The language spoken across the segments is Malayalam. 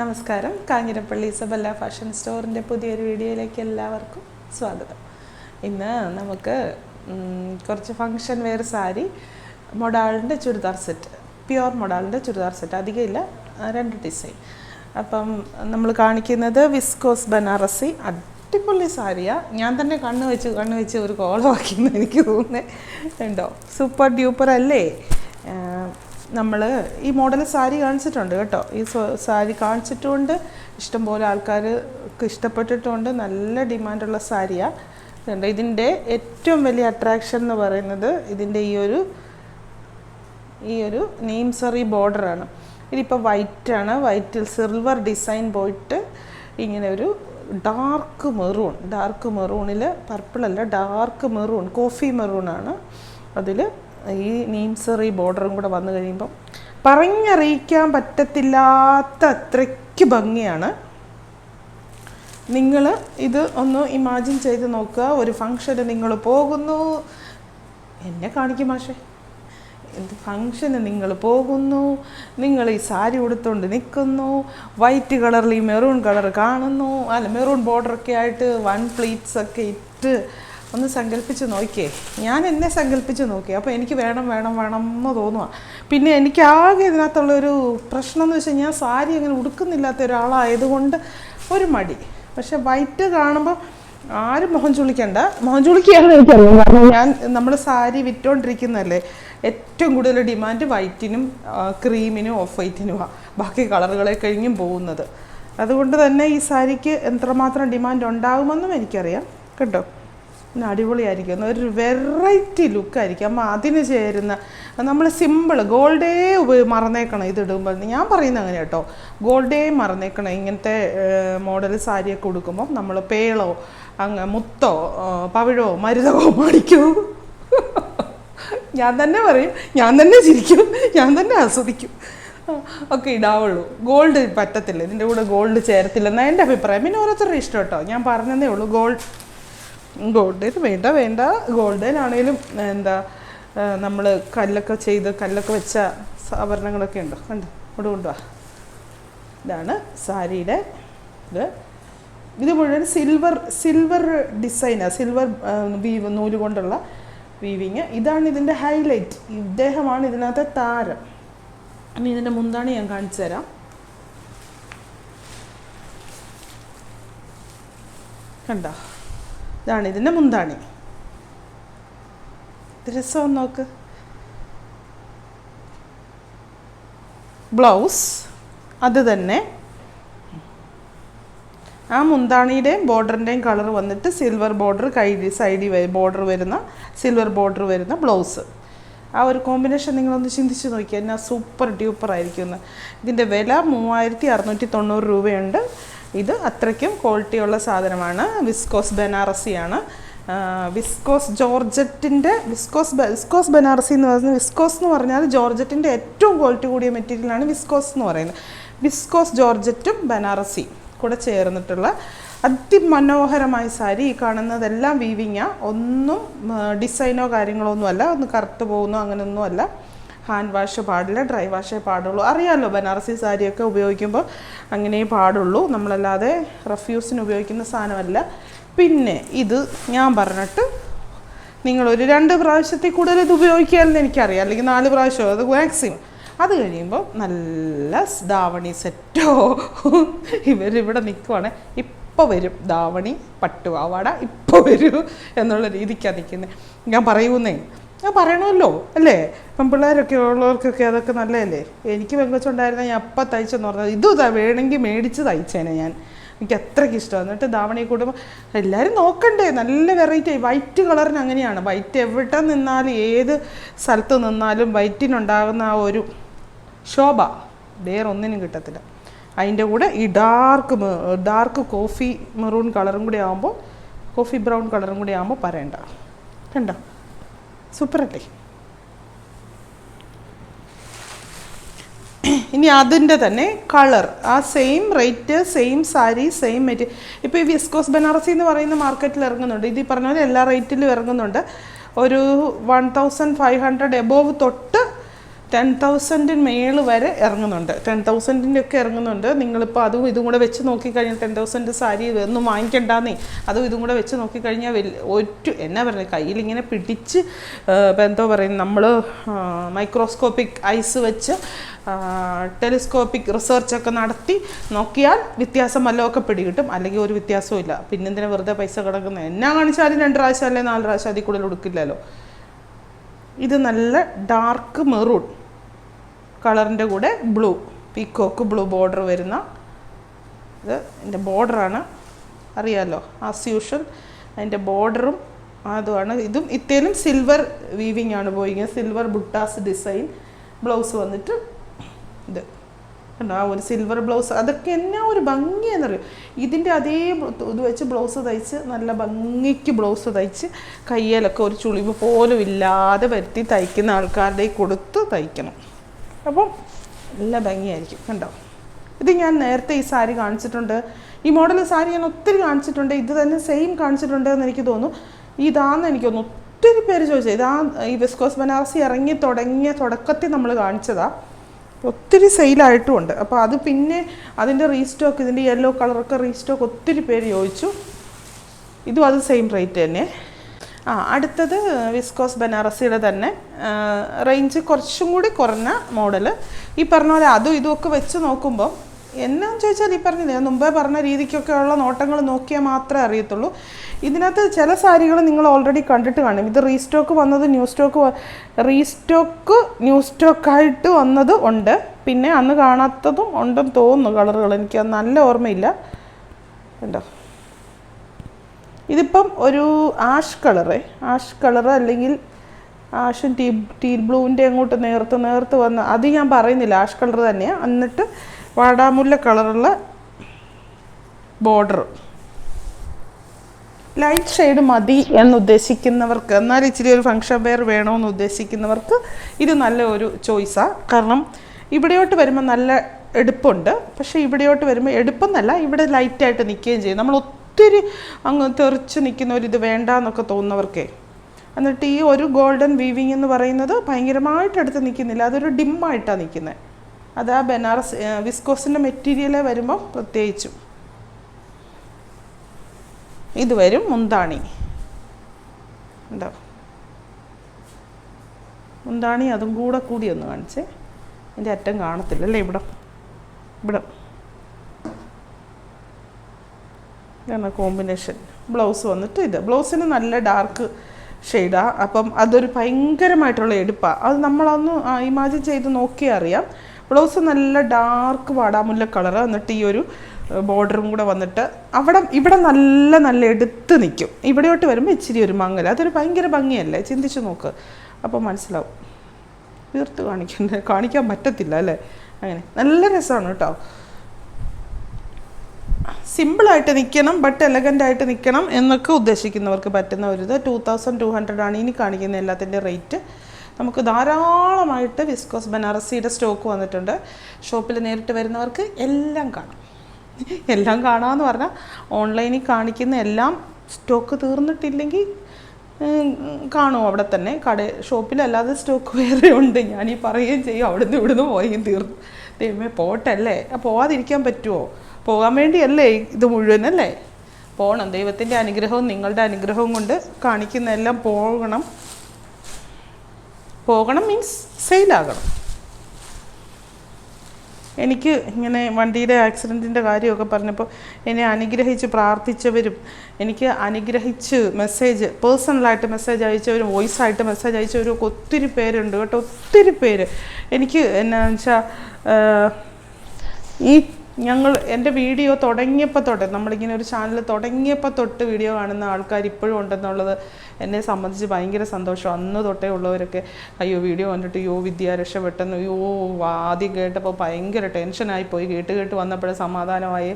നമസ്കാരം. കാഞ്ഞിരപ്പള്ളി ഇസബല്ല ഫാഷൻ സ്റ്റോറിന്റെ പുതിയൊരു വീഡിയോയിലേക്ക് എല്ലാവർക്കും സ്വാഗതം. ഇന്ന് നമുക്ക് കുറച്ച് ഫങ്ഷൻ വെയർ സാരി മൊഡാളിന്റെ ചുരിദാർ സെറ്റ് പ്യുവർ മൊഡാളിന്റെ ചുരിദാർ സെറ്റ് അധികമില്ല രണ്ട് ഡിസൈൻ. അപ്പം നമ്മൾ കാണിക്കുന്നത് വിസ്കോസ് ബനാറസി അടിപൊളി സാരിയാണ് ഞാൻ തന്നെ കണ്ണ് വെച്ച് കണ്ണ് വെച്ച് ഒരു കോളമാക്കിയെന്ന് എനിക്ക് തോന്നുന്നത് ഉണ്ടോ? സൂപ്പർ ഡ്യൂപ്പർ അല്ലേ? നമ്മൾ ഈ മോഡൽ സാരി കാണിച്ചിട്ടുണ്ട് കേട്ടോ. ഈ സാരി കാണിച്ചിട്ടുമുണ്ട് ഇഷ്ടംപോലെ ആൾക്കാർക്ക് ഇഷ്ടപ്പെട്ടിട്ടുണ്ട്. നല്ല ഡിമാൻഡുള്ള സാരിയാണ് ഇതിന്റെ ഏറ്റവും വലിയ അട്രാക്ഷൻ എന്ന് പറയുന്നത് ഇതിന്റെ ഈ ഒരു ഈ ഒരു നെയിംസറി ബോർഡറാണ് ഇതിപ്പോൾ വൈറ്റാണ് വൈറ്റിൽ സിൽവർ ഡിസൈൻ പോയിട്ട് ഇങ്ങനെ ഒരു ഡാർക്ക് മെറൂൺ ഡാർക്ക് മെറൂണിൽ പർപ്പിളല്ല ഡാർക്ക് മെറൂൺ കോഫി മെറൂൺ ആണ് അതിൽ ഈ നീംസറി ബോർഡറും കൂടെ വന്നു കഴിയുമ്പം പറഞ്ഞറിയിക്കാൻ പറ്റത്തില്ലാത്ത അത്രയ്ക്ക് ഭംഗിയാണ്. നിങ്ങൾ ഇത് ഒന്ന് ഇമാജിൻ ചെയ്ത് നോക്കുക. ഒരു ഫങ്ഷന് നിങ്ങൾ പോകുന്നു. എന്നെ കാണിക്കും മാഷേ. എന്ത് ഫങ്ഷന് നിങ്ങൾ പോകുന്നു? നിങ്ങൾ ഈ സാരി ഉടുത്തുകൊണ്ട് നിൽക്കുന്നു. വൈറ്റ് കളറിൽ ഈ മെറൂൺ കളർ കാണുന്നു. അല്ല മെറൂൺ ബോർഡറൊക്കെ ആയിട്ട് വൺ പ്ലീറ്റ്സ് ഒക്കെ ഇട്ട് ഒന്ന് സങ്കല്പിച്ച് നോക്കിയേ. ഞാൻ എന്നെ സങ്കല്പിച്ച് നോക്കി അപ്പോൾ എനിക്ക് വേണം വേണം വേണം എന്ന് തോന്നുക പിന്നെ എനിക്ക് ആകെ ഇതിനകത്തുള്ളൊരു പ്രശ്നം എന്ന് വെച്ചാൽ ഞാൻ സാരി അങ്ങനെ ഉടുക്കുന്നില്ലാത്ത ഒരാളായതുകൊണ്ട് ഒരു മടി. പക്ഷെ വൈറ്റ് കാണുമ്പോൾ ആരും മുഖം ചുളിക്കണ്ട. മുഖം ചുളിക്കുകയാണെന്ന് എനിക്കറിയാം. കാരണം ഞാൻ നമ്മൾ സാരി വിറ്റോണ്ടിരിക്കുന്നതല്ലേ. ഏറ്റവും കൂടുതൽ ഡിമാൻഡ് വൈറ്റിനും ക്രീമിനും ഓഫ് വൈറ്റിനുമാണ് ബാക്കി കളറുകളെ കഴിഞ്ഞും പോകുന്നത്. അതുകൊണ്ട് തന്നെ ഈ സാരിക്ക് എത്രമാത്രം ഡിമാൻഡ് ഉണ്ടാകുമെന്നും എനിക്കറിയാം. കേട്ടോ? അടിപൊളിയായിരിക്കും. ഒരു വെറൈറ്റി ലുക്കായിരിക്കും അപ്പം അതിന് ചേരുന്ന നമ്മൾ സിമ്പിൾ ഗോൾഡേ മറന്നേക്കണം ഇതിടുമ്പോൾ ഞാൻ പറയുന്നത് അങ്ങനെ കേട്ടോ. ഗോൾഡേ മറന്നേക്കണം ഇങ്ങനത്തെ മോഡൽ സാരിയൊക്കെ ഉടുക്കുമ്പോൾ നമ്മൾ പേളോ അങ്ങ് മുത്തോ പവിഴോ മരുതകോ മാടിക്കോ ഞാൻ തന്നെ പറയും ഞാൻ തന്നെ ചിരിക്കും ഞാൻ തന്നെ ആസ്വദിക്കും. ഒക്കെ ഇടാവുള്ളൂ. ഗോൾഡ് പറ്റത്തില്ല. ഇതിന്റെ കൂടെ ഗോൾഡ് ചേരത്തില്ലെന്നാണ് എന്റെ അഭിപ്രായം? പിന്നെ ഓരോരുത്തരുടെ ഇഷ്ടം കേട്ടോ. ഞാൻ പറഞ്ഞതേ ഉള്ളൂ ഗോൾഡ് ഗോൾഡിൽ വേണ്ട വേണ്ട. ഗോൾഡിലാണേലും എന്താ നമ്മൾ കല്ലൊക്കെ ചെയ്ത് കല്ലൊക്കെ വെച്ച ആഭരണങ്ങളൊക്കെ ഉണ്ടോ? കണ്ടോ? ഇവിടെ കൊണ്ടുവാ. ഇതാണ് സാരിയുടെ ഇത്. ഇത് മുഴുവൻ സിൽവർ സിൽവർ ഡിസൈനാണ് സിൽവർ വീവ് നൂൽ കൊണ്ടുള്ള വീവിങ് ഇതാണ് ഇതിന്റെ ഹൈലൈറ്റ് ഇദ്ദേഹമാണ് ഇതിനകത്തെ താരം. ഇനി ഇതിന്റെ മുന്താണി ഞാൻ കാണിച്ചു തരാം. കണ്ടോ? ഇതാണ് ഇതിന്റെ മുന്താണി. രസം നോക്ക്. ബ്ലൗസ് അത് തന്നെ. ആ മുന്താണിയുടെയും ബോർഡറിന്റെയും കളർ വന്നിട്ട് സിൽവർ ബോർഡർ കൈ സൈഡിൽ ബോർഡർ വരുന്ന സിൽവർ ബോർഡർ വരുന്ന ബ്ലൗസ്. ആ ഒരു കോമ്പിനേഷൻ നിങ്ങളൊന്ന് ചിന്തിച്ച് നോക്കിയാൽ എന്നാ സൂപ്പർ ഡ്യൂപ്പർ ആയിരിക്കും എന്ന്. ഇതിന്റെ വില മൂവായിരത്തി അറുന്നൂറ്റി തൊണ്ണൂറ് രൂപയുണ്ട്. ഇത് അത്രയ്ക്കും ക്വാളിറ്റിയുള്ള സാധനമാണ്. വിസ്കോസ് ബനാറസിയാണ് വിസ്കോസ് ജോർജറ്റിന്റെ വിസ്കോസ് വിസ്കോസ് ബനാറസി എന്ന് പറയുന്നത് വിസ്കോസ് എന്ന് പറഞ്ഞാൽ ജോർജറ്റിന്റെ ഏറ്റവും ക്വാളിറ്റി കൂടിയ മെറ്റീരിയലാണ് വിസ്കോസ് എന്ന് പറയുന്നത്. വിസ്കോസ് ജോർജറ്റും ബനാറസി കൂടെ ചേർന്നിട്ടുള്ള അതിമനോഹരമായ സാരി ഈ കാണുന്നതെല്ലാം വീവിങ്ങാണ് ഒന്നും ഡിസൈനോ കാര്യങ്ങളോ ഒന്നുമല്ല ഒന്ന് കറുത്ത് പോകുന്നോ അങ്ങനെയൊന്നും അല്ല. ഹാൻഡ് വാഷ് പാടില്ല ഡ്രൈ വാഷേ പാടുള്ളൂ. അറിയാമല്ലോ ബനാറസി സാരിയൊക്കെ ഉപയോഗിക്കുമ്പോൾ അങ്ങനെ പാടുള്ളൂ. നമ്മളല്ലാതെ റഫ്യൂസിന് ഉപയോഗിക്കുന്ന സാധനമല്ല. പിന്നെ ഇത് ഞാൻ പറഞ്ഞിട്ട് നിങ്ങളൊരു രണ്ട് പ്രാവശ്യത്തിൽ കൂടുതൽ ഇത് ഉപയോഗിക്കുകയെന്ന് എനിക്കറിയാം. അല്ലെങ്കിൽ നാല് പ്രാവശ്യമോ അത് മാക്സിമം. അത് കഴിയുമ്പോൾ നല്ല ധാവണി സെറ്റോ. ഇവരിവിടെ നിൽക്കുവാണ്. ഇപ്പോൾ വരും. ധാവണി പട്ടുപാവാട ഇപ്പോൾ വരൂ എന്നുള്ള രീതിക്കാണ് നിൽക്കുന്നത് ഞാൻ പറയൂന്നേ ഞാൻ പറയണമല്ലോ അല്ലേ? പെൺപിള്ളേരൊക്കെ ഉള്ളവർക്കൊക്കെ അതൊക്കെ നല്ലതല്ലേ? എനിക്ക് പെങ്കൊച്ചുണ്ടായിരുന്ന ഞാൻ അപ്പം തയ്ച്ചെന്ന് പറഞ്ഞത് ഇതും വേണമെങ്കിൽ മേടിച്ച് തയ്ച്ചേനെ ഞാൻ. എനിക്ക് അത്രയ്ക്ക് ഇഷ്ടമാണ്. എന്നിട്ട് ധാവണി കൂടുമ്പോൾ എല്ലാവരും നോക്കണ്ടേ നല്ല വെറൈറ്റി വൈറ്റ് കളറിന് അങ്ങനെയാണ്. വൈറ്റ് എവിടെ നിന്നാലും ഏത് സ്ഥലത്ത് നിന്നാലും വൈറ്റിനുണ്ടാകുന്ന ആ ഒരു ശോഭ വേറെ ഒന്നിനും കിട്ടത്തില്ല. അതിന്റെ കൂടെ ഈ ഡാർക്ക് ഡാർക്ക് കോഫി മെറൂൺ കളറും കൂടി ആകുമ്പോൾ കോഫി ബ്രൗൺ കളറും കൂടി ആകുമ്പോൾ പറയണ്ട. കണ്ടോ? സൂപ്പറല്ലേ? ഇനി അതിന്റെ തന്നെ കളർ. ആ same rate same sari same material ഇപ്പോൾ ഈ വിസ്കോസ് ബനാറസി എന്ന് പറയുന്ന മാർക്കറ്റിൽ ഇറങ്ങുന്നുണ്ട്. ഇത് ഈ പറഞ്ഞ പോലെ എല്ലാ റേറ്റിലും ഇറങ്ങുന്നുണ്ട്. ഒരു one thousand five hundred above തൊട്ട് ടെൻ തൗസൻഡിന് മേൾ വരെ ഇറങ്ങുന്നുണ്ട്. ടെൻ തൗസൻഡിന്റെ ഒക്കെ ഇറങ്ങുന്നുണ്ട്. നിങ്ങളിപ്പോൾ അതും ഇതും കൂടെ വെച്ച് നോക്കിക്കഴിഞ്ഞാൽ ടെൻ തൗസൻഡ് സാരി ഒന്നും വാങ്ങിക്കണ്ടെന്നേ. അതും ഇതും കൂടെ വെച്ച് നോക്കിക്കഴിഞ്ഞാൽ വലിയ ഒരു എന്നാ പറയുന്നത് കയ്യിലിങ്ങനെ പിടിച്ച് ഇപ്പം എന്തോ പറയും നമ്മൾ മൈക്രോസ്കോപ്പിക് ഐസ് വെച്ച് ടെലിസ്കോപ്പിക് റിസർച്ചൊക്കെ നടത്തി നോക്കിയാൽ വ്യത്യാസം വല്ലതൊക്കെ പിടികിട്ടും. അല്ലെങ്കിൽ ഒരു വ്യത്യാസവും ഇല്ല. പിന്നെന്തിനാ വെറുതെ പൈസ കിടക്കുന്നത്? എന്നാ കാണിച്ചാലും രണ്ട് പ്രാവശ്യം അല്ലെങ്കിൽ നാല് പ്രാവശ്യം അതിൽ കൂടുതൽ കൊടുക്കില്ലല്ലോ ഇത് നല്ല ഡാർക്ക് മെറൂൺ കളറിന്റെ കൂടെ ബ്ലൂ പീക്കോക്ക് ബ്ലൂ ബോർഡർ വരുന്ന ഇത് എന്റെ ബോർഡറാണ്. അറിയാമല്ലോ ആസ് യൂഷ്വൽ അതിന്റെ ബോർഡറും അതുമാണ്. ഇതും ഇത്തേലും സിൽവർ വീവിങ് ആണ് പോയിരിക്കുന്നത്. സിൽവർ ബുട്ടാസ് ഡിസൈൻ ബ്ലൗസ് വന്നിട്ട് ഇത്. കണ്ടോ? ആ ഒരു സിൽവർ ബ്ലൗസ് അതൊക്കെ എന്നാ ഒരു ഭംഗിയെന്നറിയോ? ഇതിന്റെ അതേ ഇത് വെച്ച് ബ്ലൗസ് തയ്ച്ച് നല്ല ഭംഗിക്ക് ബ്ലൗസ് തയ്ച്ച് കയ്യിലൊക്കെ ഒരു ചുളിവ് പോലും ഇല്ലാതെ വരുത്തി തയ്ക്കുന്ന ആൾക്കാരുടെ കൊടുത്ത് തയ്ക്കണം. അപ്പം നല്ല ഭംഗിയായിരിക്കും കണ്ടോ? ഇത് ഞാൻ നേരത്തെ ഈ സാരി കാണിച്ചിട്ടുണ്ട്. ഈ മോഡൽ സാരി ഞാൻ ഒത്തിരി കാണിച്ചിട്ടുണ്ട്. ഇത് തന്നെ സെയിം കാണിച്ചിട്ടുണ്ട് എന്ന് എനിക്ക് തോന്നുന്നു. ഇതാന്ന് എനിക്ക് തോന്നുന്നു. ഒത്തിരി പേര് ചോദിച്ചത് ഇതാ ഈ വിസ്കോസ് ബനാറസി ഇറങ്ങി തുടങ്ങിയ തുടക്കത്തിൽ നമ്മൾ കാണിച്ചതാ. ഒത്തിരി സെയിലായിട്ടും ഉണ്ട്. അപ്പോൾ അത് പിന്നെ അതിന്റെ റീസ്റ്റോക്ക് ഇതിന്റെ യെല്ലോ കളറൊക്കെ റീസ്റ്റോക്ക് ഒത്തിരി പേര് ചോദിച്ചു. ഇതും അത് സെയിം റേറ്റ് തന്നെ ആ അടുത്തത് വിസ്കോസ് ബനാറസിയുടെ തന്നെ. റേഞ്ച് കുറച്ചും കൂടി കുറഞ്ഞ മോഡൽ ഈ പറഞ്ഞ പോലെ അതും ഇതുമൊക്കെ വെച്ച് നോക്കുമ്പോൾ എന്നാന്ന് ചോദിച്ചാൽ ഈ പറഞ്ഞില്ലേ ഞാൻ മുമ്പേ പറഞ്ഞ രീതിക്കൊക്കെ ഉള്ള നോട്ടങ്ങൾ നോക്കിയാൽ മാത്രമേ അറിയത്തുള്ളൂ. ഇതിനകത്ത് ചില സാരികൾ നിങ്ങൾ ഓൾറെഡി കണ്ടിട്ട് കാണും. ഇത് റീസ്റ്റോക്ക് വന്നത് ന്യൂ സ്റ്റോക്ക് റീസ്റ്റോക്ക് ന്യൂ സ്റ്റോക്കായിട്ട് വന്നത് ഉണ്ട്. പിന്നെ അന്ന് കാണാത്തതും ഉണ്ടെന്ന് തോന്നുന്നു കളറുകൾ എനിക്ക് നല്ല ഓർമ്മയില്ല. ഉണ്ടോ ഇതിപ്പം ഒരു ആഷ് കളറ്. ആഷ് കളറ് അല്ലെങ്കിൽ ആഷും ടീ ടീ ബ്ലൂവിന്റെ അങ്ങോട്ട് നേർത്ത് നേർത്ത് വന്ന് അത് ഞാൻ പറയുന്നില്ല. ആഷ് കളർ തന്നെയാണ് എന്നിട്ട് വാടാമുല്ല കളറുള്ള ബോർഡർ. ലൈറ്റ് ഷെയ്ഡ് മതി എന്നുദ്ദേശിക്കുന്നവർക്ക് എന്നാൽ ഇച്ചിരി ഒരു ഫങ്ഷൻ വെയർ വേണമെന്ന് ഉദ്ദേശിക്കുന്നവർക്ക് ഇത് നല്ല ഒരു ചോയ്സാണ് കാരണം ഇവിടെയോട്ട് വരുമ്പോൾ നല്ല എടുപ്പുണ്ട്. പക്ഷേ ഇവിടെയോട്ട് വരുമ്പോൾ എടുപ്പെന്നല്ല ഇവിടെ ലൈറ്റായിട്ട് നിൽക്കുകയും ചെയ്യും. നമ്മൾ ഒത്തിരി അങ്ങ് തെറിച്ച് നിൽക്കുന്ന ഒരു ഇത് വേണ്ട എന്നൊക്കെ തോന്നുന്നവർക്കേ. എന്നിട്ട് ഈ ഒരു ഗോൾഡൻ വീവിങ് എന്ന് പറയുന്നത് ഭയങ്കരമായിട്ട് അടുത്ത് നിൽക്കുന്നില്ല. അതൊരു ഡിമ്മായിട്ടാണ് നിൽക്കുന്നത് അത് ആ ബനാറസ് വിസ്കോസിന്റെ മെറ്റീരിയലേ വരുമ്പോൾ പ്രത്യേകിച്ചും. ഇത് വരും മുന്താണി. ഉണ്ടോ മുന്താണി അതും കൂടെ കൂടി ഒന്ന് കാണിച്ചേ. എന്റെ അറ്റം കാണത്തില്ല അല്ലേ ഇവിടെ? ഇവിടെ. ഇതാണ് കോമ്പിനേഷൻ ബ്ലൗസ് വന്നിട്ട് ഇത്. ബ്ലൗസിന് നല്ല ഡാർക്ക് ഷെയ്ഡാണ് അപ്പം അതൊരു ഭയങ്കരമായിട്ടുള്ള എടുപ്പാണ് അത് നമ്മളൊന്ന് ഇമാജിൻ ചെയ്ത് നോക്കിയാൽ അറിയാം. ബ്ലൗസ് നല്ല ഡാർക്ക് വാടാമുല്ല കളർ എന്നിട്ട് ഈ ഒരു ബോർഡറും കൂടെ വന്നിട്ട് അവിടെ ഇവിടെ നല്ല നല്ല എടുത്ത് നിൽക്കും. ഇവിടെയോട്ട് വരുമ്പോൾ ഇച്ചിരി ഒരു മങ്ങൽ അതൊരു ഭയങ്കര ഭംഗിയല്ലേ? ചിന്തിച്ച് നോക്ക്. അപ്പോൾ മനസ്സിലാവും. തീർത്ത് കാണിക്കണ്ടേ? കാണിക്കാൻ പറ്റത്തില്ല അല്ലേ? അങ്ങനെ. നല്ല രസമാണ് കേട്ടോ. സിമ്പിളായിട്ട് നിൽക്കണം ബട്ട് എലഗന്റ് ആയിട്ട് നിൽക്കണം എന്നൊക്കെ ഉദ്ദേശിക്കുന്നവർക്ക് പറ്റുന്ന ഒരു ഇത്. ടു തൗസൻഡ് ടു ഹൺഡ്രഡ് ആണ് ഇനി കാണിക്കുന്ന എല്ലാത്തിന്റെ റേറ്റ് നമുക്ക് ധാരാളമായിട്ട് വിസ്കോസ് ബനാറസിയുടെ സ്റ്റോക്ക് വന്നിട്ടുണ്ട്. ഷോപ്പിൽ നേരിട്ട് വരുന്നവർക്ക് എല്ലാം കാണാം. എല്ലാം കാണാമെന്ന് പറഞ്ഞാൽ ഓൺലൈനിൽ കാണിക്കുന്ന എല്ലാം സ്റ്റോക്ക് തീർന്നിട്ടില്ലെങ്കിൽ കാണും അവിടെ തന്നെ. കട ഷോപ്പിലല്ലാതെ സ്റ്റോക്ക് വേറെ ഉണ്ട്. ഞാൻ ഈ പറയുകയും ചെയ്യും. അവിടുന്ന് ഇവിടുന്ന് പോയും തീർന്നു. ദൈവമേ പോട്ടല്ലേ? പോവാതിരിക്കാൻ പറ്റുമോ പോകാൻ വേണ്ടിയല്ലേ ഇത് മുഴുവൻ അല്ലേ പോകണം ദൈവത്തിന്റെ അനുഗ്രഹവും നിങ്ങളുടെ അനുഗ്രഹവും കൊണ്ട് കാണിക്കുന്നതെല്ലാം പോകണം. പോകണം മീൻസ് സെയിലാകണം. എനിക്ക് ഇങ്ങനെ വണ്ടിയുടെ ആക്സിഡന്റിന്റെ കാര്യമൊക്കെ പറഞ്ഞപ്പോൾ എന്നെ അനുഗ്രഹിച്ച് പ്രാർത്ഥിച്ചവരും എനിക്ക് അനുഗ്രഹിച്ച് മെസ്സേജ് പേഴ്സണലായിട്ട് മെസ്സേജ് അയച്ചവരും വോയിസ് ആയിട്ട് മെസ്സേജ് അയച്ചവരും ഒക്കെ ഒത്തിരി പേരുണ്ട് കേട്ടോ. ഒത്തിരി പേര്. എനിക്ക് എന്നാ വെച്ചാൽ ഈ ഞങ്ങൾ എന്റെ വീഡിയോ തുടങ്ങിയപ്പോൾ തൊട്ട് നമ്മളിങ്ങനെ ഒരു ചാനൽ തുടങ്ങിയപ്പോൾ തൊട്ട് വീഡിയോ കാണുന്ന ആൾക്കാർ ഇപ്പോഴും ഉണ്ടെന്നുള്ളത് എന്നെ സംബന്ധിച്ച് ഭയങ്കര സന്തോഷം. അന്ന് തൊട്ടേ ഉള്ളവരൊക്കെ അയ്യോ വീഡിയോ കണ്ടിട്ട് യോ വിദ്യ രക്ഷപ്പെട്ടെന്ന് യോ ആദ്യം കേട്ടപ്പോൾ ഭയങ്കര ടെൻഷനായി പോയി. കേട്ട് കേട്ട് വന്നപ്പോഴേ സമാധാനമായി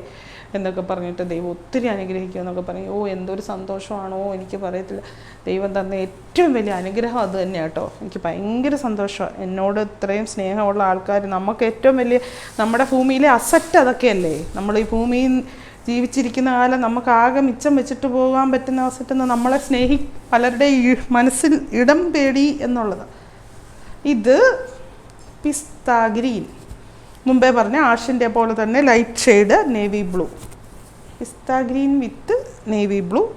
എന്നൊക്കെ പറഞ്ഞിട്ട് ദൈവം ഒത്തിരി അനുഗ്രഹിക്കുക എന്നൊക്കെ പറയും ഓ എന്തൊരു സന്തോഷമാണോ? എനിക്ക് പറയത്തില്ല. ദൈവം തന്ന ഏറ്റവും വലിയ അനുഗ്രഹം അത് തന്നെയാണ് കേട്ടോ എനിക്ക് ഭയങ്കര സന്തോഷമാണ് എന്നോട് ഇത്രയും സ്നേഹമുള്ള ആൾക്കാർ നമുക്ക് ഏറ്റവും വലിയ നമ്മുടെ ഭൂമിയിലെ അസറ്റ് അതൊക്കെയല്ലേ? നമ്മൾ ഈ ഭൂമിയിൽ ജീവിച്ചിരിക്കുന്ന കാലം നമുക്ക് ആകെ മിച്ചം വെച്ചിട്ട് പോകാൻ പറ്റുന്ന അവസരത്തിൽ നമ്മളെ സ്നേഹി പലരുടെ മനസ്സിൽ ഇടം പേടി എന്നുള്ളത്. ഇത് പിസ്ത ഗ്രീൻ മുമ്പേ പറഞ്ഞ ആഷിന്റെ പോലെ തന്നെ light shade navy blue. Pista green with navy blue.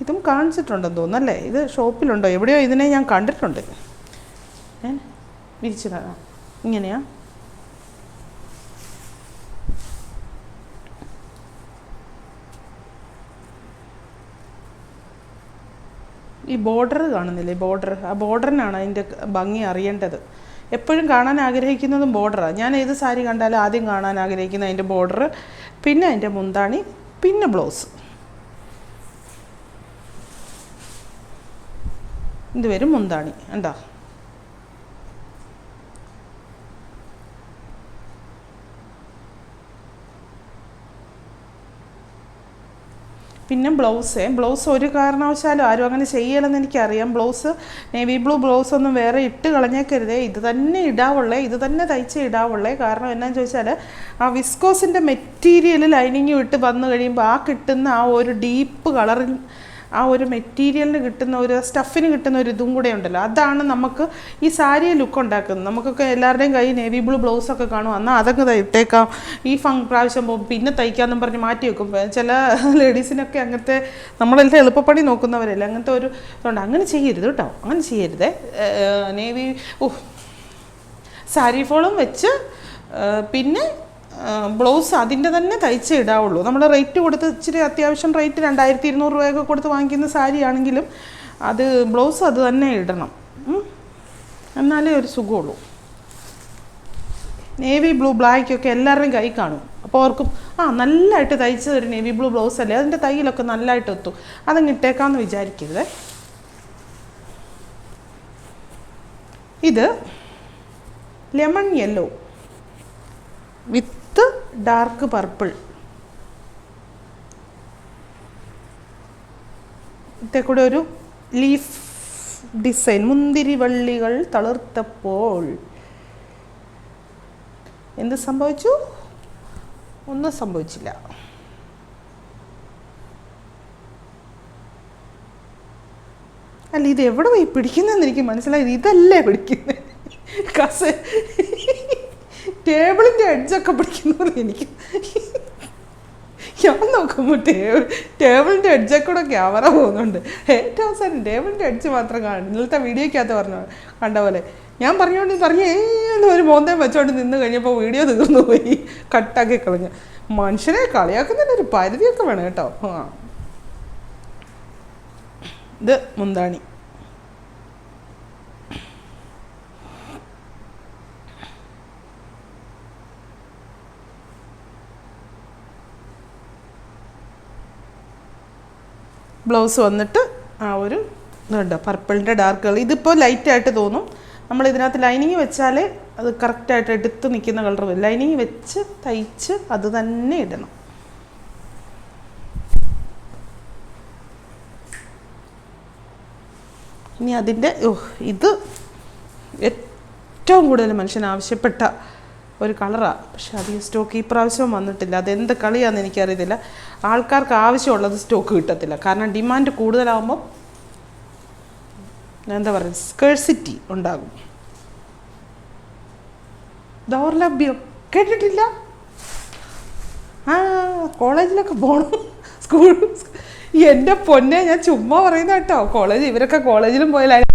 ഇതും കാണിച്ചിട്ടുണ്ടെന്ന് തോന്നുന്നു അല്ലേ? ഇത് ഷോപ്പിലുണ്ടോ? എവിടെയോ ഇതിനെ ഞാൻ കണ്ടിട്ടുണ്ട്. ഏ? വിരിച്ചു കാണാം ഈ ബോർഡർ കാണുന്നില്ലേ? ബോർഡർ ആ ബോർഡറിനാണ് അതിന്റെ ഭംഗി അറിയേണ്ടത്. എപ്പോഴും കാണാൻ ആഗ്രഹിക്കുന്നതും ബോർഡറാണ് ഞാൻ ഏത് സാരി കണ്ടാലും ആദ്യം കാണാൻ ആഗ്രഹിക്കുന്ന അതിന്റെ ബോർഡർ പിന്നെ അതിന്റെ മുന്താണി പിന്നെ ബ്ലൗസ് ഇത് വരും മുന്താണി. ഉണ്ടോ പിന്നെ ബ്ലൗസ്. ബ്ലൗസ് ഒരു കാരണവശാലും ആരും അങ്ങനെ ചെയ്യലെന്ന് എനിക്കറിയാം. ബ്ലൗസ് നേവി ബ്ലൂ ബ്ലൗസ് ഒന്നും വേറെ ഇട്ട് കളഞ്ഞേക്കരുതേ. ഇത് തന്നെ ഇടാവുള്ളേ. ഇത് തന്നെ തയ്ച്ച് ഇടാവുള്ളേ. കാരണം എന്നാന്ന് ചോദിച്ചാൽ ആ വിസ്കോസിന്റെ മെറ്റീരിയൽ ലൈനിങ് വിട്ട് വന്നു കഴിയുമ്പോൾ ആ കിട്ടുന്ന ആ ഒരു ഡീപ്പ് കളറിൽ ആ ഒരു മെറ്റീരിയലിന് കിട്ടുന്ന ഒരു സ്റ്റഫിന് കിട്ടുന്ന ഒരു ഇതും കൂടെ ഉണ്ടല്ലോ. അതാണ് നമുക്ക് ഈ സാരി ലുക്ക് ഉണ്ടാക്കുന്നത്. നമുക്കൊക്കെ എല്ലാവരുടെയും കൈ നേവി ബ്ലൂ ബ്ലൗസൊക്കെ കാണും. എന്നാൽ അതൊക്കെ ഇട്ടേക്കാം ഈ ഫങ് പ്രാവശ്യം പോകും പിന്നെ തയ്ക്കാമെന്നും പറഞ്ഞ് മാറ്റി വെക്കും. ചില ലേഡീസിനൊക്കെ അങ്ങനത്തെ നമ്മളെല്ലാം എളുപ്പപ്പണി നോക്കുന്നവരല്ലേ? അങ്ങനത്തെ ഒരു ഇതുണ്ട്. അങ്ങനെ ചെയ്യരുത് കേട്ടോ. അങ്ങനെ ചെയ്യരുതേ. നേവി ഓ സാരി ഫോളും വെച്ച് പിന്നെ ബ്ലൗസ് അതിന്റെ തന്നെ തയ്ച്ച് ഇടാവുള്ളൂ. നമ്മൾ റേറ്റ് കൊടുത്ത് ഇച്ചിരി അത്യാവശ്യം റേറ്റ് രണ്ടായിരത്തി ഇരുന്നൂറ് രൂപയൊക്കെ കൊടുത്ത് വാങ്ങിക്കുന്ന സാരി ആണെങ്കിലും അത് ബ്ലൗസ് അത് തന്നെ ഇടണം. എന്നാലേ ഒരു സുഖമുള്ളൂ. നേവി ബ്ലൂ ബ്ലാക്കൊക്കെ എല്ലാവരുടെയും കൈ കാണും. അപ്പോൾ ഓർക്കും ആ നല്ലതായിട്ട് തയ്ച്ചത് ഒരു നേവി ബ്ലൂ ബ്ലൗസ് അല്ലേ അതിന്റെ തയ്യിലൊക്കെ നല്ലതായിട്ട് എത്തും അതങ്ങ് ഇട്ടേക്കാമെന്ന് വിചാരിക്കരുതേ. ഇത് lemon yellow with dark purple കൂടെ ഒരു ലീഫ് ഡിസൈൻ മുന്തിരി വള്ളികൾ തളിർത്തപ്പോൾ എന്ത് സംഭവിച്ചു? ഒന്നും സംഭവിച്ചില്ല. അല്ല ഇത് എവിടെ പോയി പിടിക്കുന്നതെന്ന് എനിക്ക് മനസ്സിലായത് ഇതല്ലേ പിടിക്കുന്നത് കസ ടേബിളിന്റെ എഡ്ജൊക്കെ പിടിക്കുന്നത് എനിക്ക് ഞാൻ നോക്കുമ്പോൾ ടേബിൾ ടേബിളിന്റെ എഡ്ജൊക്കെ കൂടെ ക്യാമറ പോകുന്നുണ്ട്. ഏറ്റവും അവസാനം ടേബിളിന്റെ എഡ്ജ് മാത്രം കാണും ഇന്നലത്തെ വീഡിയോക്കകത്ത് പറഞ്ഞു കണ്ട പോലെ. ഞാൻ പറഞ്ഞുകൊണ്ട് പറഞ്ഞു ഏന്ന് ഒരു മോന്തയും വെച്ചോണ്ട് നിന്ന് കഴിഞ്ഞപ്പോൾ വീഡിയോ തീർന്നു പോയി. കട്ടാക്കി കളഞ്ഞു. മനുഷ്യരെ കളിയാക്കുന്നതിന് ഒരു പരിധിയൊക്കെ വേണം കേട്ടോ. ആ. ഇത് മുന്താണി. ബ്ലൗസ് വന്നിട്ട് ആ ഒരു ഇതുണ്ട്. പർപ്പിളിന്റെ ഡാർക്ക് കളർ ഇതിപ്പോൾ ലൈറ്റായിട്ട് തോന്നും. നമ്മൾ ഇതിനകത്ത് ലൈനിങ് വെച്ചാലേ അത് കറക്റ്റായിട്ട് എടുത്ത് നിൽക്കുന്ന കളർ വരും. ലൈനിങ് വെച്ച് തയ്ച്ച് അത് തന്നെ ഇടണം. ഇനി അതിന്റെ ഇത് ഏറ്റവും കൂടുതൽ മനുഷ്യൻ ആവശ്യപ്പെട്ട ഒരു കളറാണ് പക്ഷെ അധികം സ്റ്റോക്ക് ഈ വന്നിട്ടില്ല. അതെന്ത് കളിയാണെന്ന് എനിക്കറിയത്തില്ല. ആൾക്കാർക്ക് ആവശ്യമുള്ളത് സ്റ്റോക്ക് കിട്ടത്തില്ല. കാരണം ഡിമാൻഡ് കൂടുതലാകുമ്പോൾ എന്താ പറയുക സ്കേഴ്സിറ്റി ഉണ്ടാകും. ദൗർലഭ്യം. കേട്ടിട്ടില്ല? ആ കോളേജിലൊക്കെ പോകണം സ്കൂൾ എന്റെ പൊന്നെ ഞാൻ ചുമ്മാ പറയുന്ന കേട്ടോ. കോളേജ് ഇവരൊക്കെ കോളേജിലും പോയാലും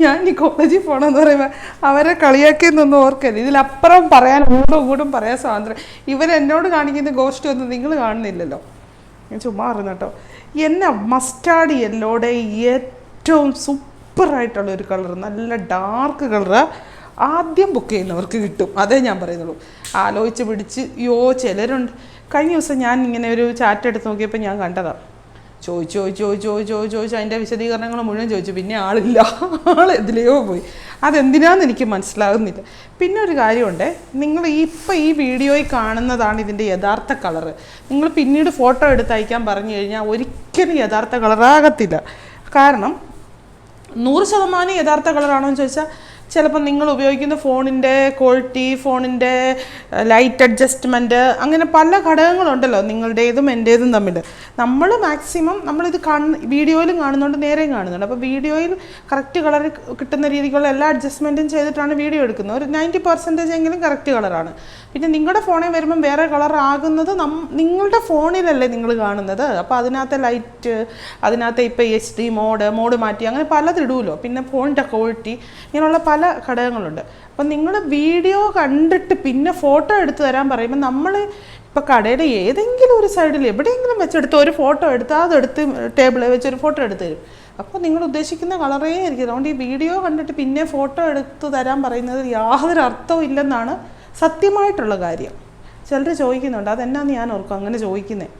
ഞാൻ ഈ കോളേജിൽ പോകണമെന്ന് പറയുമ്പോൾ അവരെ കളിയാക്കിയെന്നൊന്നും ഓർക്കരുത് ഇതിലപ്പുറം പറയാൻ അങ്ങോട്ടും ഇങ്ങോട്ടും പറയാൻ സ്വാതന്ത്ര്യം. ഇവരെന്നോട് കാണിക്കുന്ന ഗോഷ്ടി ഒന്നും നിങ്ങൾ കാണുന്നില്ലല്ലോ. ഞാൻ ചുമ്മാ പറഞ്ഞു കേട്ടോ. എന്നെ മസ്റ്റാർഡ് യെല്ലോടെ ഏറ്റവും സൂപ്പറായിട്ടുള്ള ഒരു കളർ നല്ല ഡാർക്ക് കളറ് ആദ്യം ബുക്ക് ചെയ്യുന്നവർക്ക് കിട്ടും. അതേ ഞാൻ പറയുന്നുള്ളൂ. ആലോചിച്ച് പിടിച്ച് യോ ചിലരുണ്ട്. കഴിഞ്ഞ ദിവസം ഞാൻ ഇങ്ങനെ ഒരു ചാറ്റ് എടുത്ത് നോക്കിയപ്പോൾ ഞാൻ കണ്ടതാണ് ചോദിച്ചു ചോദിച്ചു ചോദിച്ചു ചോദിച്ചു ചോദിച്ചു ചോദിച്ചു. അതിന്റെ വിശദീകരണങ്ങൾ മുഴുവൻ ചോദിച്ചു. പിന്നെ ആളില്ല. ആൾ എതിലെയോ പോയി. അതെന്തിനാന്ന് എനിക്ക് മനസ്സിലാകുന്നില്ല. പിന്നെ ഒരു കാര്യമുണ്ട്. നിങ്ങൾ ഇപ്പം ഈ വീഡിയോയിൽ കാണുന്നതാണ് ഇതിന്റെ യഥാർത്ഥ കളറ് നിങ്ങൾ പിന്നീട് ഫോട്ടോ എടുത്ത് അയക്കാൻ പറഞ്ഞു കഴിഞ്ഞാൽ ഒരിക്കലും യഥാർത്ഥ കളറാകത്തില്ല കാരണം നൂറ് ശതമാനം യഥാർത്ഥ കളറാണോ എന്ന് ചോദിച്ചാൽ ചിലപ്പോൾ നിങ്ങൾ ഉപയോഗിക്കുന്ന ഫോണിന്റെ ക്വാളിറ്റി ഫോണിന്റെ ലൈറ്റ് അഡ്ജസ്റ്റ്മെന്റ് അങ്ങനെ പല ഘടകങ്ങളുണ്ടല്ലോ നിങ്ങളുടേതും എന്റേതും തമ്മിൽ. നമ്മൾ മാക്സിമം നമ്മളിത് കാണുന്ന വീഡിയോയിലും കാണുന്നുണ്ട് നേരെയും കാണുന്നുണ്ട്. അപ്പോൾ വീഡിയോയിൽ കറക്റ്റ് കളർ കിട്ടുന്ന രീതിക്കുള്ള എല്ലാ അഡ്ജസ്റ്റ്മെന്റും ചെയ്തിട്ടാണ് വീഡിയോ എടുക്കുന്നത്. ഒരു നയന്റി പെർസെന്റേജ് എങ്കിലും കറക്റ്റ് കളറാണ്. പിന്നെ നിങ്ങളുടെ ഫോണിൽ വരുമ്പം വേറെ കളർ ആകുന്നത് നം നിങ്ങളുടെ ഫോണിലല്ലേ നിങ്ങൾ കാണുന്നത്. അപ്പോൾ അതിനകത്തെ ലൈറ്റ് അതിനകത്തെ ഇപ്പോൾ എച്ച് ഡി മോഡ് മോഡ് മാറ്റി അങ്ങനെ പലതിടുമല്ലോ പിന്നെ ഫോണിന്റെ ക്വാളിറ്റി ഇങ്ങനെയുള്ള പല ഘടകങ്ങളുണ്ട്. അപ്പം നിങ്ങൾ വീഡിയോ കണ്ടിട്ട് പിന്നെ ഫോട്ടോ എടുത്തു തരാൻ പറയുമ്പോൾ നമ്മൾ ഇപ്പോൾ കടയുടെ ഏതെങ്കിലും ഒരു സൈഡിൽ എവിടെയെങ്കിലും വെച്ചെടുത്ത് ഒരു ഫോട്ടോ എടുത്ത് അതെടുത്ത് ടേബിളിൽ വെച്ച് ഒരു ഫോട്ടോ എടുത്ത് തരും. അപ്പോൾ നിങ്ങൾ ഉദ്ദേശിക്കുന്ന കളറേ ആയിരിക്കും അതുകൊണ്ട് ഈ വീഡിയോ കണ്ടിട്ട് പിന്നെ ഫോട്ടോ എടുത്ത് തരാൻ പറയുന്നത് യാതൊരു അർത്ഥവും ഇല്ലെന്നാണ് സത്യമായിട്ടുള്ള കാര്യം. ചിലർ ചോദിക്കുന്നുണ്ട് അതെന്നാന്ന് ഞാൻ ഓർക്കും. അങ്ങനെ ചോദിക്കുന്നത്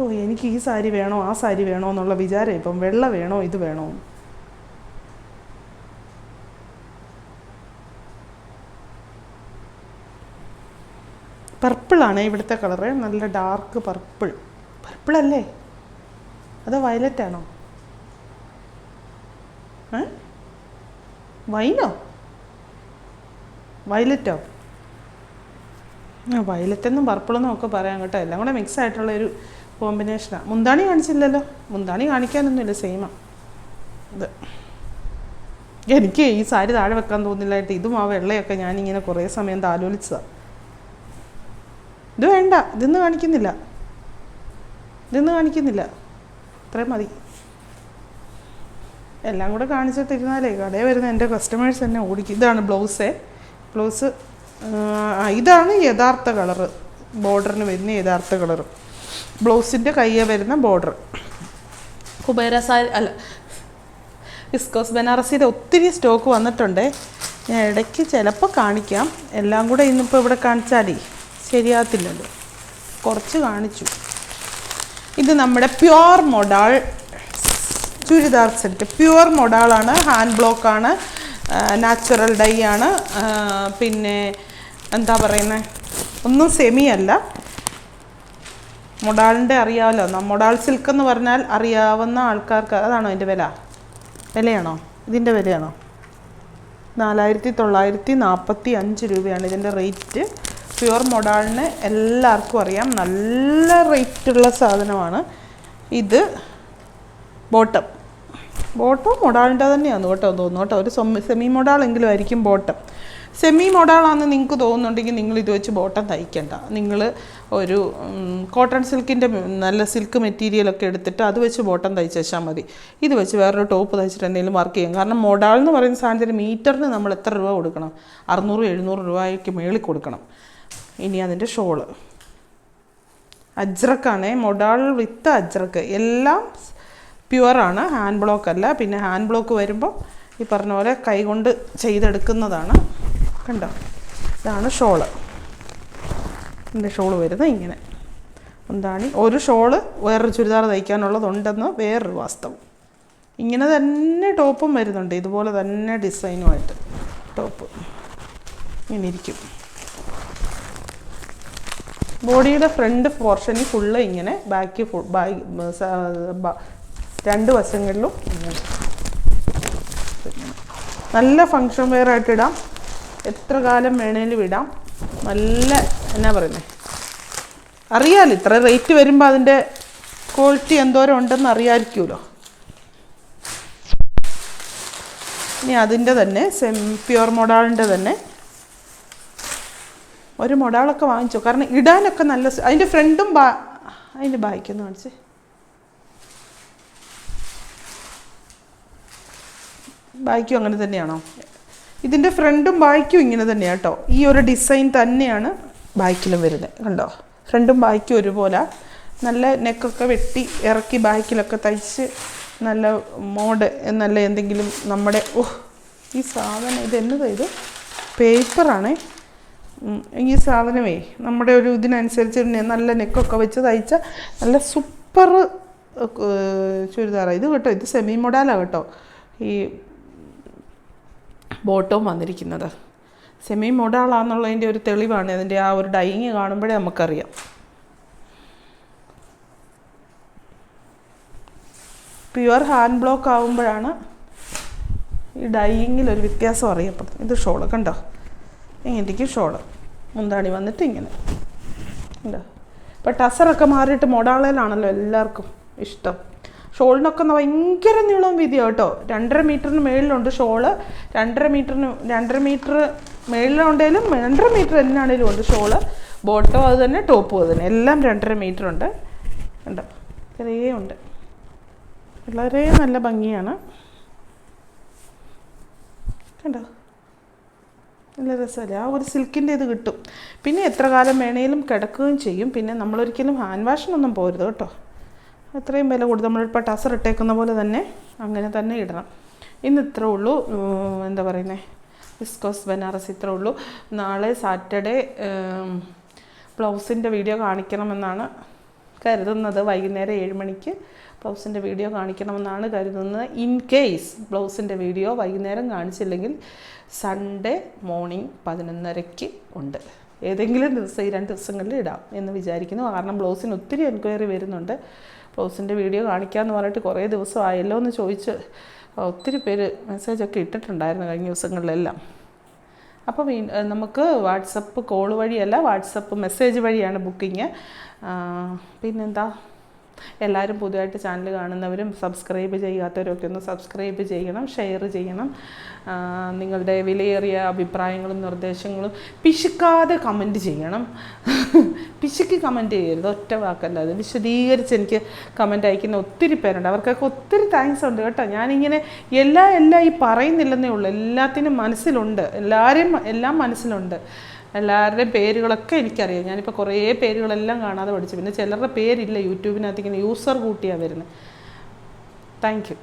ഓ എനിക്ക് ഈ സാരി വേണോ ആ സാരി വേണോ എന്നുള്ള വിചാരം ഇപ്പം വെള്ള വേണോ ഇത് വേണോ? പർപ്പിളാണ് ഇവിടുത്തെ കളറ് നല്ല ഡാർക്ക് പർപ്പിൾ അല്ലേ? അതോ വയലറ്റ് ആണോ? ഏ? വൈനോ വയലറ്റോ ആ വയലറ്റ് എന്നും പർപ്പിളെന്നും ഒക്കെ പറയാം കേട്ടോ. എല്ലാം കൂടെ മിക്സ് ആയിട്ടുള്ള ഒരു കോമ്പിനേഷനാണ് മുന്താണി കാണിച്ചില്ലല്ലോ? മുന്താണി കാണിക്കാനൊന്നുമില്ല സെയിമാണ് ഇത്. എനിക്ക് ഈ സാരി താഴെ വെക്കാൻ തോന്നില്ലായിട്ട് ഇതും ആ വെള്ളയൊക്കെ ഞാനിങ്ങനെ കുറേ സമയം താലോലിച്ചതാണ് ഇത് വേണ്ട ഇതിന്ന് കാണിക്കുന്നില്ല. ഇതിന്ന് കാണിക്കുന്നില്ല. ഇത്രയും മതി. എല്ലാം കൂടെ കാണിച്ചിട്ടിരുന്നാലേ കടയിൽ വരുന്ന എന്റെ കസ്റ്റമേഴ്സ് തന്നെ ഓടിക്കും. ഇതാണ് ബ്ലൗസ്. ബ്ലൗസ് ഇതാണ് യഥാർത്ഥ കളറ് ബോർഡറിന് വരുന്ന യഥാർത്ഥ കളറ് ബ്ലൗസിന്റെ കയ്യെ വരുന്ന ബോർഡർ. കുബേര സാരി അല്ല വിസ്കോസ് ബനാറസിയുടെ ഒത്തിരി സ്റ്റോക്ക് വന്നിട്ടുണ്ട്. ഞാൻ ഇടയ്ക്ക് ചിലപ്പോൾ കാണിക്കാം. എല്ലാം കൂടെ ഇന്നിപ്പോൾ ഇവിടെ കാണിച്ചാലേ. ശരിയാകത്തില്ലല്ലോ കുറച്ച് കാണിച്ചു. ഇത് നമ്മുടെ pure modal churidar set. Pure മൊഡാളാണ് hand ബ്ലോക്കാണ് നാച്ചുറൽ ഡൈ ആണ് പിന്നെ എന്താ പറയുന്നത് ഒന്നും സെമി അല്ല മൊഡാളിന്റെ അറിയാമല്ലോ മൊഡാൾ സിൽക്ക് എന്ന് പറഞ്ഞാൽ അറിയാവുന്ന ആൾക്കാർക്ക് അതാണോ അതിന്റെ വില? വിലയാണോ? ഇതിന്റെ വിലയാണോ? നാലായിരത്തി തൊള്ളായിരത്തി നാൽപ്പത്തി അഞ്ച് രൂപയാണ് ഇതിന്റെ റേറ്റ്. പ്യുവർ മൊഡാളിന് എല്ലാവർക്കും അറിയാം. നല്ല റേറ്റുള്ള സാധനമാണ്. ഇത് ബോട്ടം. ബോട്ടം മൊഡാളിന്റെ തന്നെയാണ് കേട്ടോ തോന്നുന്നു കേട്ടോ. ഒരു സെമി മൊഡാളെങ്കിലും ആയിരിക്കും ബോട്ടം. സെമി മൊഡാളാണെന്ന് നിങ്ങൾക്ക് തോന്നുന്നുണ്ടെങ്കിൽ നിങ്ങൾ ഇത് വെച്ച് ബോട്ടം തയ്ക്കണ്ട. നിങ്ങൾ ഒരു കോട്ടൺ സിൽക്കിന്റെ നല്ല സിൽക്ക് മെറ്റീരിയലൊക്കെ എടുത്തിട്ട് അത് വെച്ച് ബോട്ടം തയ്ച്ച് വെച്ചാൽ മതി. ഇത് വെച്ച് വേറൊരു ടോപ്പ് തയ്ച്ചിട്ട് എന്തെങ്കിലും വർക്ക് ചെയ്യാം. കാരണം മൊഡാൾ എന്ന് പറയുന്ന സാധനത്തിന് മീറ്ററിന് നമ്മൾ എത്ര രൂപ കൊടുക്കണം? അറുന്നൂറ് എഴുന്നൂറ് രൂപയ്ക്ക് മേളിൽ കൊടുക്കണം. ഇനി അതിന്റെ ഷോൾ. അജ്രക്കാണ് മൊഡാൾ വിത്ത് അജ്രക്ക്. എല്ലാം പ്യുവറാണ് ഹാൻഡ് ബ്ലോക്ക് അല്ല. പിന്നെ ഹാൻഡ് ബ്ലോക്ക് വരുമ്പോൾ ഈ പറഞ്ഞ പോലെ കൈകൊണ്ട് ചെയ്തെടുക്കുന്നതാണ്. കണ്ടോ? ഇതാണ് ഷോൾ. എന്റെ ഷോൾ വരുന്നത് ഇങ്ങനെ. എന്താണ്? ഒരു ഷോൾ വേറൊരു ചുരിദാർ തയ്ക്കാനുള്ളതുണ്ടെന്ന് വേറൊരു വാസ്തവം. ഇങ്ങനെ തന്നെ ടോപ്പും വരുന്നുണ്ട്. ഇതുപോലെ തന്നെ ഡിസൈനുമായിട്ട് ടോപ്പ്. ഇങ്ങനെ ഇരിക്കും. ബോഡിയുടെ ഫ്രണ്ട് പോർഷനിൽ ഫുള്ള് ഇങ്ങനെ ബാക്കി ഫുൾ രണ്ട് വശങ്ങളിലും നല്ല ഫങ്ഷൻ വെയർ ആയിട്ട് ഇടാം. എത്ര കാലം വേണേലും ഇടാം. നല്ല എന്നാ പറയുന്നത് അറിയാലോ ഇത്ര റേറ്റ് വരുമ്പോൾ അതിന്റെ ക്വാളിറ്റി എന്തോരം ഉണ്ടെന്ന് അറിയാമായിരിക്കുമല്ലോ ഇനി അതിന്റെ തന്നെ സെം പ്യുവർ മോഡാളിന്റെ തന്നെ ഒരു മുടാളൊക്കെ വാങ്ങിച്ചു. കാരണം ഇടാനൊക്കെ നല്ല അതിന്റെ ഫ്രണ്ടും ബാ അതിന്റെ ബാക്കൊന്ന് കാണിച്ചേ. ബാക്കും അങ്ങനെ തന്നെയാണോ? ഇതിന്റെ ഫ്രണ്ടും ബാക്കും ഇങ്ങനെ തന്നെയാണ് കേട്ടോ. ഈ ഒരു ഡിസൈൻ തന്നെയാണ് ബാക്കിലും വരുന്നത്. കണ്ടോ? ഫ്രണ്ടും ബാക്കും ഒരുപോലെ. നല്ല നെക്കൊക്കെ വെട്ടി ഇറക്കി ബാക്കിലൊക്കെ തയ്ച്ച് നല്ല മോഡ് നല്ല എന്തെങ്കിലും നമ്മുടെ ഓ ഈ സാധനം ഇത് എന്നതാ ഇത്? പേപ്പറാണേ. ഈ സാധനമേ നമ്മുടെ ഒരു ഇതിനനുസരിച്ച് നല്ല നെക്കൊക്കെ വെച്ച് തയ്ച്ച നല്ല സൂപ്പർ ചുരിദാറാണ് ഇത് കേട്ടോ ഇത് സെമി മൊഡാലാണ് കേട്ടോ. ഈ ബോട്ടവും വന്നിരിക്കുന്നത്. സെമി മൊഡാളാന്നുള്ളതിന്റെ ഒരു തെളിവാണ്. അതിന്റെ ആ ഒരു ഡൈയിങ് കാണുമ്പോഴേ നമുക്കറിയാം. പ്യുവർ ഹാൻഡ് ബ്ലോക്ക് ആകുമ്പോഴാണ് ഈ ഡൈയിങ്ങിൽ ഒരു വ്യത്യാസം അറിയപ്പെടുന്നത്. ഇത് ഷോൾ കണ്ടോ? ഇങ്ങനെയിരിക്കും ഷോൾ. മുന്താണി വന്നിട്ട് ഇങ്ങനെ. ഉണ്ടോ ഇപ്പം ടസറൊക്കെ മാറിയിട്ട് മൊടാളയിലാണല്ലോ എല്ലാവർക്കും ഇഷ്ടം. ഷോളിനൊക്കെ ഭയങ്കര നീളവും വിധിയോ കേട്ടോ. രണ്ടര മീറ്ററിന് മേളിലുണ്ട് ഷോൾ. രണ്ടര മീറ്ററിന് രണ്ടര മീറ്റർ മേളിലുണ്ടെങ്കിലും രണ്ടര മീറ്റർ എന്നാണേലും ഉണ്ട് ഷോൾ. ബോട്ടോ അത് തന്നെ ടോപ്പും അത് തന്നെ. എല്ലാം രണ്ടര മീറ്റർ ഉണ്ട് ഉണ്ടോ ഇത്രയേ ഉണ്ട്. വളരെ നല്ല ഭംഗിയാണ്. കണ്ടോ? നല്ല രസമല്ലേ? ആ ഒരു സിൽക്കിന്റെ ഇത് കിട്ടും. പിന്നെ എത്ര കാലം വേണേലും കിടക്കുകയും ചെയ്യും. പിന്നെ നമ്മളൊരിക്കലും ഹാൻഡ് വാഷിനൊന്നും പോരുത് കേട്ടോ. അത്രയും വില കൊടുത്ത് നമ്മളിപ്പോൾ ടസർ ഇട്ടേക്കുന്ന പോലെ തന്നെ അങ്ങനെ തന്നെ ഇടണം. ഇന്ന് ഇത്രേ ഉള്ളൂ. എന്താ പറയുന്നത് വിസ്കോസ് ബനാറസ് ഇത്രേ ഉള്ളൂ. നാളെ സാറ്റർഡേ ബ്ലൗസിന്റെ വീഡിയോ കാണിക്കണമെന്നാണ് കരുതുന്നത്. വൈകുന്നേരം ഏഴ് മണിക്ക്. ബ്ലൗസിന്റെ വീഡിയോ കാണിക്കണമെന്നാണ് കരുതുന്നത്. ഇൻ കേസ് ബ്ലൗസിന്റെ വീഡിയോ വൈകുന്നേരം കാണിച്ചില്ലെങ്കിൽ സൺഡേ മോർണിംഗ് പതിനൊന്നരയ്ക്ക് ഉണ്ട്. ഏതെങ്കിലും ദിവസം ഈ രണ്ട് ദിവസങ്ങളിൽ ഇടാം എന്ന് വിചാരിക്കുന്നു. കാരണം ബ്ലൗസിന് ഒത്തിരി എൻക്വയറി വരുന്നുണ്ട്. ബ്ലൗസിന്റെ വീഡിയോ കാണിക്കാമെന്ന് പറഞ്ഞിട്ട് കുറേ ദിവസം ആയല്ലോ എന്ന് ചോദിച്ച് ഒത്തിരി പേര് മെസ്സേജൊക്കെ ഇട്ടിട്ടുണ്ടായിരുന്നു കഴിഞ്ഞ ദിവസങ്ങളിലെല്ലാം. അപ്പോൾ വീ നമുക്ക് വാട്സപ്പ് കോൾ വഴിയല്ല വാട്സപ്പ് മെസ്സേജ് വഴിയാണ് ബുക്കിങ്. പിന്നെന്താ? എല്ലാവരും പുതുതായിട്ട് ചാനൽ കാണുന്നവരും സബ്സ്ക്രൈബ് ചെയ്യാത്തവരൊക്കെ ഒന്ന് സബ്സ്ക്രൈബ് ചെയ്യണം ഷെയർ ചെയ്യണം. നിങ്ങളുടെ വിലയേറിയ അഭിപ്രായങ്ങളും നിർദ്ദേശങ്ങളും പിശുക്കാതെ കമന്റ് ചെയ്യണം. പിശുക്ക് കമന്റ് ചെയ്യരുത് ഒറ്റ വാക്കല്ല. അത് വിശദീകരിച്ച് എനിക്ക് കമന്റ് അയക്കുന്ന ഒത്തിരി പേരുണ്ട്. അവർക്കൊക്കെ ഒത്തിരി താങ്ക്സ് ഉണ്ട് കേട്ടോ. ഞാനിങ്ങനെ എല്ലാ എല്ലാം ഈ പറയുന്നില്ലെന്നേ ഉള്ളൂ. എല്ലാത്തിനും മനസ്സിലുണ്ട്. എല്ലാവരെയും എല്ലാം മനസ്സിലുണ്ട്. എല്ലാവരുടെയും പേരുകളൊക്കെ എനിക്കറിയാം. ഞാനിപ്പോൾ കുറേ പേരുകളെല്ലാം കാണാതെ പഠിച്ചു. പിന്നെ ചിലരുടെ പേരില്ല യൂട്യൂബിനകത്ത് ഇങ്ങനെ യൂസർ കൂട്ടിയാണ് വരുന്നത് താങ്ക് യു